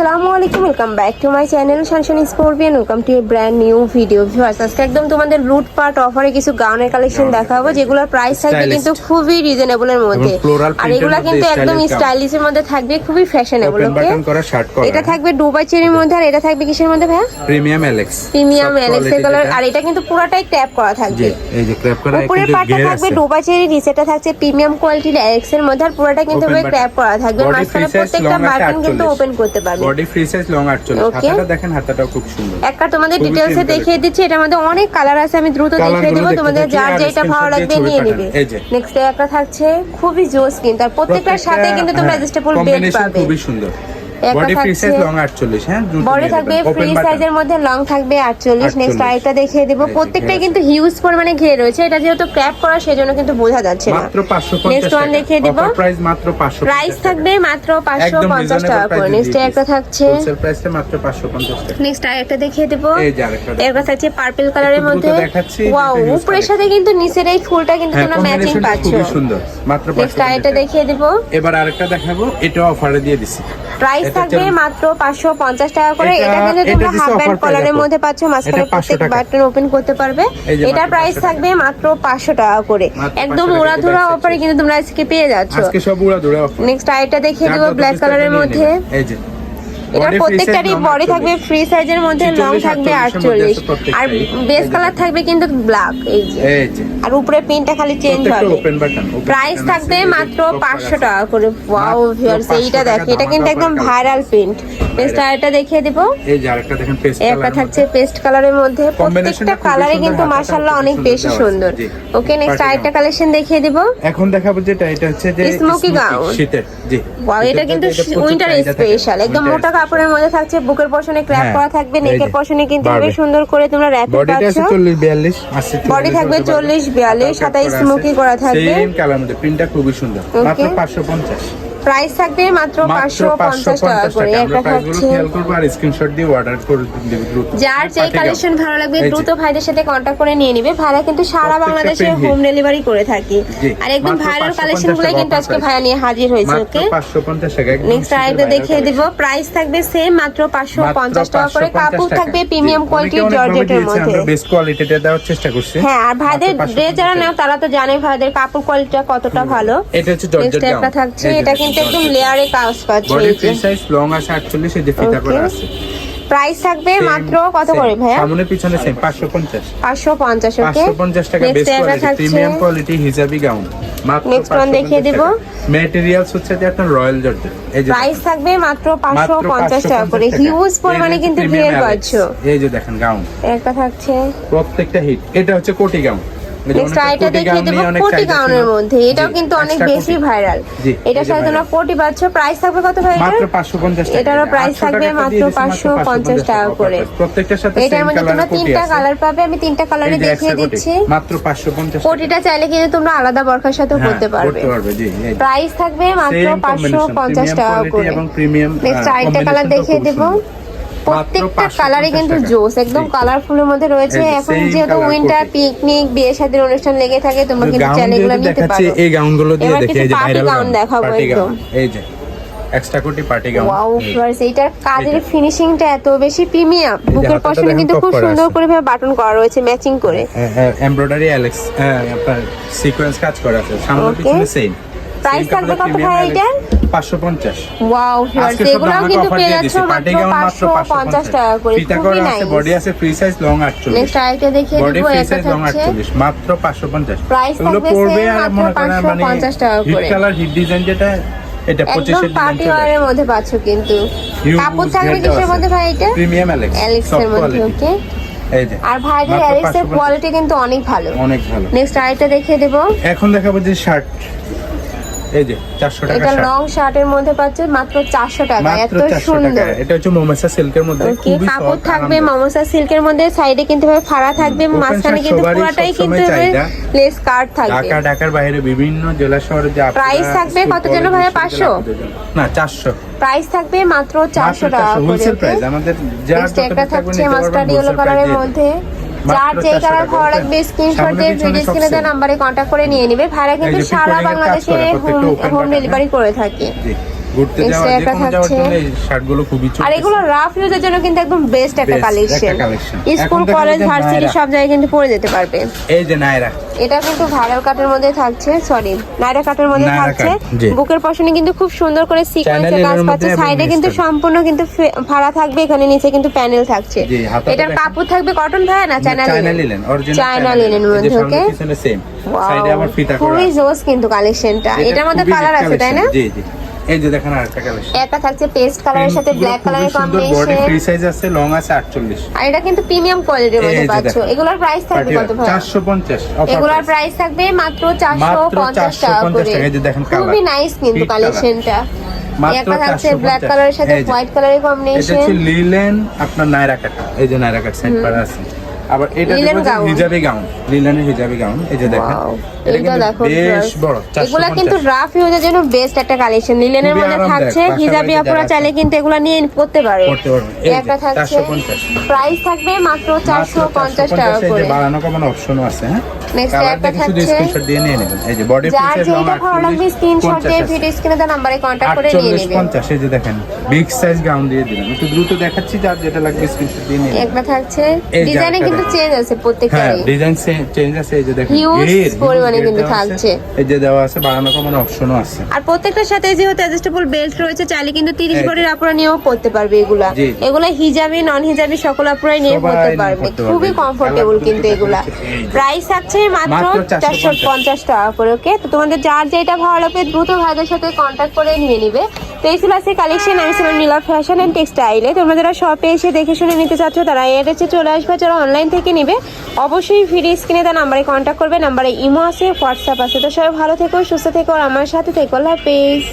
আসসালামু আলাইকুম welcome back to my channel শানশান scorpion welcome to brand new video viewers আজকে একদম তোমাদের লুট পার্ট অফারে কিছু গাউনের কালেকশন দেখাবো যেগুলোর প্রাইস থাকবে কিন্তু খুবই রিজনেবলের মধ্যে। আর এর এগুলা কিন্তু একদম gown। স্টাইলিশের মধ্যে থাকবে খুবই ফ্যাশনেবল ওকে এটা থাকবে দুবাই চেরির মধ্যে আর এটা থাকবে কিসের মধ্যে ভাইয়া? প্রিমিয়াম এলেক্স প্রিমিয়াম এলেক্সের কালার আর এটা কিন্তু পুরোটাই ট্যাপ করা থাকবে। এই যে ক্র্যাপ করা উপরের পার্টটা থাকবে আছে। ডোবা চেরি নিচেটা থাকছে প্রিমিয়াম কোয়ালিটির এক্সের মধ্যে আর পুরোটা কিন্তু। ক্র্যাপ করা থাকবে। মাঝখানে প্রত্যেকটা বাটন কিন্তু ওপেন করতে পারবে। Body free size long 48 Okay. হাতাটা দেখেন হাতাটাও খুব সুন্দর। একটা তোমাদের ডিটেইলসে ডিটেলসে দেখিয়ে দিচ্ছি এটার মধ্যে অনেক কালার আছে আমি দ্রুত দেখিয়ে দেব তোমাদের যার যেটা ভালো লাগবে নিয়ে। নেবে। নেক্সট একটা থাকছে খুবই জোস কিন্তু আর প্রত্যেকটার সাথে কিন্তু তোমরা অ্যাডজাস্টেবল বেল্ট পাবে। খুবই সুন্দর। বডি ফ্রি থাকছে- সাইজ লং 48 হ্যাঁ থাকবে ফ্রি সাইজের মধ্যে লং থাকবে আটচল্লিশ। নেক্সট 48 দেখিয়ে দেবো। এই প্রত্যেকটাই কিন্তু হিউজ পরিমাণে ঘিরে রয়েছে। এটা যেহেতু ক্র্যাপ করা সেজন্য কিন্তু বোঝা যাচ্ছে না। মাত্র 550 নেক্সট ওয়ান দেখিয়ে দিব। অফার প্রাইস মাত্র 550 প্রাইস থাকবে মাত্র পাঁচশো একদম পঞ্চাশ রিজনেবল টাকা করে। নেক্সট একটা থাকছে। হোলসেল প্রাইসটা মাত্র 550 টাকা। নেক্সট আরেকটা দেখিয়ে দেবো। এই যে আরেকটা দেখো। এরপর থাকছে পার্পল কালারের মধ্যে। ওয়াও উপরের সাথে কিন্তু নিচের এই ফুলটা কিন্তু তোমরা ম্যাচিং পাচ্ছ। সুন্দর। মাত্র নেক্সট 550 দেখিয়ে দেবো। এবার আরেকটা দেখাবো। এটা অফারে দিয়ে দিছি প্রাইস থাকবে মাত্র পাঁচশো পঞ্চাশ টাকা করে। এটা- কিন্তু তোমরা হাফ ব্যান্ড offer কলারের মধ্যে পাচ্ছ মাঝখানে 500 প্রত্যেক বাটন ওপেন করতে পারবে। এটার প্রাইস থাকবে মাত্র পাঁচশো টাকা করে। একদম 500 উড়াধুরা অফারে কিন্তু তোমরা আজকে পেয়ে যাচ্ছ। আজকে সব উড়া নেক্সট আরেকটা দেখিয়ে দেবো ব্ল্যাক কালারের মধ্যে। এই যে। এটা প্রত্যেকটারই বডি থাকবে ফ্রি সাইজের মধ্যে লং থাকবে আটচল্লিশ। আর। বেস কালার থাকবে কিন্তু ব্ল্যাক এই যে। আর উপরে পিনটা খালি চেঞ্জ হবে। প্রাইস থাকবে মাত্র পাঁচশো টাকা করে। ওয়াও ভিউয়ার্স 500 এইটা দেখো এটা কিন্তু একদম ভাইরাল প্রিন্ট নেক্সট আরেকটা দেখিয়ে দেবো। এই যে আরেকটা দেখেন পেস্ট একটা থাকছে পেস্ট কালারের মধ্যে। প্রত্যেকটা কালারে কিন্তু মাশাআল্লাহ অনেক বেশি সুন্দর। ওকে নেক্সট আরেকটা কালেকশন দেখিয়ে দেবো। এখন দেখাবো যেটা এটা হচ্ছে যে smoky, gown। শীতের জি। ওয়াও এটা কিন্তু উইন্টার স্পেশাল একদম মোটা কাপড়ের মধ্যে থাকছে বুকের পশনে ক্র্যাপ হ্যাঁ, করা থাকবে নেকের পশনে কিন্তু। বেশ সুন্দর করে তোমরা র্যাপে বডিটা আছে 40 42 আছে Body থাকবে 40, 42, সাথে স্মোকি করা থাকবে। সেম কালার মধ্যে প্রিন্টটা খুবই সুন্দর। মাত্র 550 প্রাইস থাকবে মাত্র পাঁচশো পঞ্চাশ টাকা করে। আমরা একটা থাকছে খেয়াল করব আর স্ক্রিনশট দিয়ে অর্ডার করে দেব দ্রুত। যার যে কালেকশন ভালো লাগবে দ্রুত ভাইদের সাথে কন্ট্যাক্ট করে নিয়ে নিবে। ভাইরা কিন্তু সারা বাংলাদেশে হোম ডেলিভারি করে থাকি। আর একদম ভাইরাল কালেকশন কিন্তু আজকে ভাইয়া নিয়ে হাজির হয়েছে ওকে 550 টাকা নেক্সট দেখিয়ে দিব। প্রাইস থাকবে সেম মাত্র পাঁচশো মাত্র পঞ্চাশ টাকা করে। কাপড় থাকবে প্রিমিয়াম অনেকে কোয়ালিটির জর্জেটের মধ্যে। আমরা বেস্ট কোয়ালিটিটা দেওয়ার চেষ্টা করছি। হ্যাঁ আর ভাইদের ড্রেস যারা 550 নেও তারা তো জানে ভাইদের কাপড় কোয়ালিটিটা কতটা ভালো। এটা হচ্ছে জর্জেট একটা থাকছে এটা কিন্তু একদম লেয়ারে কাজ পাচ্ছে বডি ফ্রি সাইজ লং আছে 48 এই যে ফিতা করা আছে। প্রাইস থাকবে মাত্র কত। করে ভাইয়া? সামনে পিছনে সেম 550 পাঁচশো পঞ্চাশ ওকে 550 টাকা next best quality premium quality hijabi gown Next one দেখিয়ে দিব। ম্যাটেরিয়ালস হচ্ছে যে আপনার রয়্যাল জর্জেট। এই যে প্রাইস থাকবে মাত্র পাঁচশো মাত্র পঞ্চাশ টাকা করে। হিউজ পরিমাণে কিন্তু পাচ্ছ। এই যে দেখেন গাউন একটা থাকছে। প্রত্যেকটা হিট এটা হচ্ছে কোটি গাউন নেক্সট আইটা দেখিয়ে দেবো কোটি গাউনের মধ্যে। এটাও কিন্তু অনেক বেশি ভাইরাল এটার সাথে তোমরা কোটি পাচ্ছ প্রাইস থাকবে কত ভাই মাত্র 550 এটারও প্রাইস থাকবে মাত্র দিয়ে দিছি, 550 টাকা করে। প্রত্যেকটার সাথে এটার মধ্যে তোমরা তিনটা কালার পাবে আমি তিনটা কালারে এই যে দেখিয়ে দিচ্ছি। মাত্র 550 কোটিটা চাইলে কিন্তু তোমরা আলাদা বরখার সাথে হ্যাঁ, করতে পারবে। প্রাইস থাকবে মাত্র Same পাঁচশো combination, পঞ্চাশ premium টাকা করে। এবং প্রিমিয়াম নেক্সট কালার দেখিয়ে দেবো। প্রত্যেকটা কালারে কিন্তু জোস একদম কালারফুলের মধ্যে রয়েছে। এখন যেহেতু উইন্টার পিকনিক বিয়ে শাদীর অনুষ্ঠান লেগে থাকে তোমরা কিন্তু চাইলে এগুলো নিতে পারো। এই গাউনগুলো দিয়ে দেখি এই যে ভাইরাল গাউন দেখাবো একদম। এই যে এক্সট্রা কোটি পার্টি গাউন ওয়াও ভিউয়ার্স এইটার কাজের ফিনিশিংটা এত বেশি প্রিমিয়াম বুকের পশনে কিন্তু খুব সুন্দর। করে বাটন করা রয়েছে ম্যাচিং করে। এমব্রয়ডারি অ্যালেক্স আপনার সিকোয়েন্স কাজ করা আছে সামনে পিছনে সেম প্রাইস থাকবে কত ভাই এটার 550 ওয়াও ভিউয়ার্স কিন্তু পেয়ে পার্টি গাউন মাত্র 550 টাকা করে ফিতা করা আছে? বডি আছে ফ্রি সাইজ লং 48 নেক্সট আরেকটা দেখিয়ে বডি ফ্রি সাইজ লং 48 মাত্র 550 Price থাকবে পড়বে আর মনে করেন মানে 550 টাকা হিট কালার হিট ডিজাইন যেটা এটা 25 এর পার্টি ওয়ারের মধ্যে পাচ্ছ কিন্তু। কাপড় থাকবে কিসের মধ্যে ভাই এটা? প্রিমিয়াম অ্যালেক্স অ্যালেক্স এর মধ্যে ওকে আর ভাইদের অ্যালেক্স এর কোয়ালিটি কিন্তু অনেক ভালো। অনেক ভালো। নেক্সট আরেকটা দেখিয়ে দেব। এখন দেখাবো যে শার্ট এই যে 400 টাকা এটা লং শার্টের মধ্যে পাচ্ছ মাত্র চারশো টাকা। এত সুন্দর। এটা হচ্ছে মোমেসা সিল্কের মধ্যে। খুবই কাপড় থাকবে। মামসা সিল্কের মধ্যে সাইডে কিন্তু এভাবে ফাড়া থাকবে। মাঝখানে কিন্তু পুরোটাই কিন্তু। লেস কাট থাকবে। ঢাকা ঢাকার বাইরে বিভিন্ন জেলা শহরে যে Price থাকবে কত যেন ভাইয়া? বিশ্ববিদ্যালয় 500? আপনাদের না 400 প্রাইস থাকবে মাত্র চারশো টাকা করে হোলসেল প্রাইস আমাদের নেক্সট একটা থাকছে নিতে মাস্টার্ড ইয়েলো কালারের মধ্যে। যার যে 400 কালার টাকা, ভালো? লাগবে স্ক্রিনশট দিয়ে ভিডিও স্ক্রিনে দেওয়া নাম্বারে কন্ট্যাক্ট করে নিয়ে নেবে। ভাইরা কিন্তু সারা বাংলাদেশে হোম হোম ডেলিভারি করে থাকে। ঘুরতে যাওয়া যে কোনো যাওয়ার জন্য এই শার্টগুলো খুবই চলতেছে। আর এগুলো রাফ ইউজের জন্য কিন্তু একদম বেস্ট একটা কালেকশন স্কুল কলেজ ভার্সিটি সব জায়গায় কিন্তু পরে যেতে পারবে। এই যে নায়রা এটা কিন্তু ভাইরাল কাটের মধ্যে থাকছে সরি নাইরা কাটের মধ্যে থাকছে। বুকের পশনে কিন্তু খুব সুন্দর করে সিকোয়েন্সের কাজ পাচ্ছে। সাইডে কিন্তু সম্পূর্ণ কিন্তু ফাড়া থাকবে এখানে নিচে কিন্তু প্যানেল থাকছে। এটার কাপড় থাকবে কটন ভাই না চায়না লিনেন চায়না লিনেন মধ্যে ওকে সেম সাইডে আবার ফিতা করা। খুবই জোস কিন্তু কালেকশনটা এটা এটার মধ্যে কালার আছে তাই না? জি জি। এই যে দেখেন আরেকটা কালেকশন। একটা থাকছে পেস্ট কালারের সাথে ব্ল্যাক কালারের বডি ফ্রি সাইজ আছে লং আছে 48 আর এটা কিন্তু প্রিমিয়াম কোয়ালিটির মধ্যে পাচ্ছ। এগুলোর প্রাইস থাকবে কত ভাই? 450 এগুলোর প্রাইস থাকবে মাত্র চারশো মাত্র পঞ্চাশ টাকা করে। এই যে দেখেন খুবই নাইস কিন্তু কালেকশনটা একটা থাকছে ব্ল্যাক কালারের সাথে হোয়াইট কালারের এটা কম্বিনেশন হচ্ছে লিলেন আপনার নায়রা কাট। এই যে নায়রা কাট সাইড পাড়া আছে। আবার এটা। হিজাবি গাউন লিলেনের হিজাবি গাউন এই যে দেখেন। এটা দেখো বেশ বড় এগুলা কিন্তু রাফ ইউজের জন্য বেস্ট একটা কালেকশন লিলেনের মধ্যে থাকছে হিজাবি আপুরা চাইলে কিন্তু এগুলা নিয়ে পড়তে পারে। করতে পারবেন একটা থাকছে প্রাইস থাকবে মাত্র চারশো পঞ্চাশ টাকা করে। বাড়ানো কমানো অপশনও আছে হ্যাঁ? Next একটা থাকছে। স্ক্রিনশট দিয়ে নিয়ে নেবেন। এই যে বডি যার যেটা ভালো লাগবে স্ক্রিনশট দিয়ে ভিডিও স্ক্রিনে দেওয়া নাম্বারে কন্ট্যাক্ট করে নিয়ে আটচল্লিশ নেবে। এই যে দেখেন বিগ সাইজ গাউন দিয়ে দিলাম। একটু দ্রুত দেখাচ্ছি যার যেটা লাগবে স্ক্রিনশট দিয়ে নিয়ে একটা থাকছে। ডিজাইনে আরেকটা কিন্তু চেঞ্জ আছে হ্যাঁ ডিজাইন চেঞ্জ আছে এই যে দেখেন পরিমাণে কিন্তু থাকছে। এই যে দেওয়া আছে বাড়ানো কমানো অপশনও আছে। আর প্রত্যেকটার সাথে যেহেতু অ্যাডজাস্টেবল বেল্ট রয়েছে চাইলে কিন্তু 30 এই। বডির আপুরা নিয়েও পড়তে পারবে এগুলা। এগুলা হিজাবি নন হিজাবি সকল আপুরাই নিয়ে পড়তে পারবে। খুবই কমফোর্টেবল কিন্তু এগুলা। প্রাইস থাকছে মাত্র মাত্র চারশো 450 পঞ্চাশ টাকা করে ওকে তো তোমাদের যার যেটা ভালো লাগবে দ্রুত ভাইদের সাথে কন্ট্যাক্ট করে নিয়ে নিবে। তো এই ছিল কালেকশন আমি ছিলাম নীলা ফ্যাশন অ্যান্ড টেক্সটাইলে তোমরা যারা শপে এসে দেখে শুনে নিতে চাচ্ছ, তারা এডেছে চলে আসবে। যারা অনলাইন থেকে নেবে, অবশ্যই ভিডিও স্ক্রিনে তার নাম্বারে কন্ট্যাক্ট করবে। নাম্বারে ইমো আছে হোয়াটসঅ্যাপ আছে। তো সবাই ভালো থেকো, সুস্থ থেকো, আর আমার সাথে থেকো। আল্লাহ হাফেজ।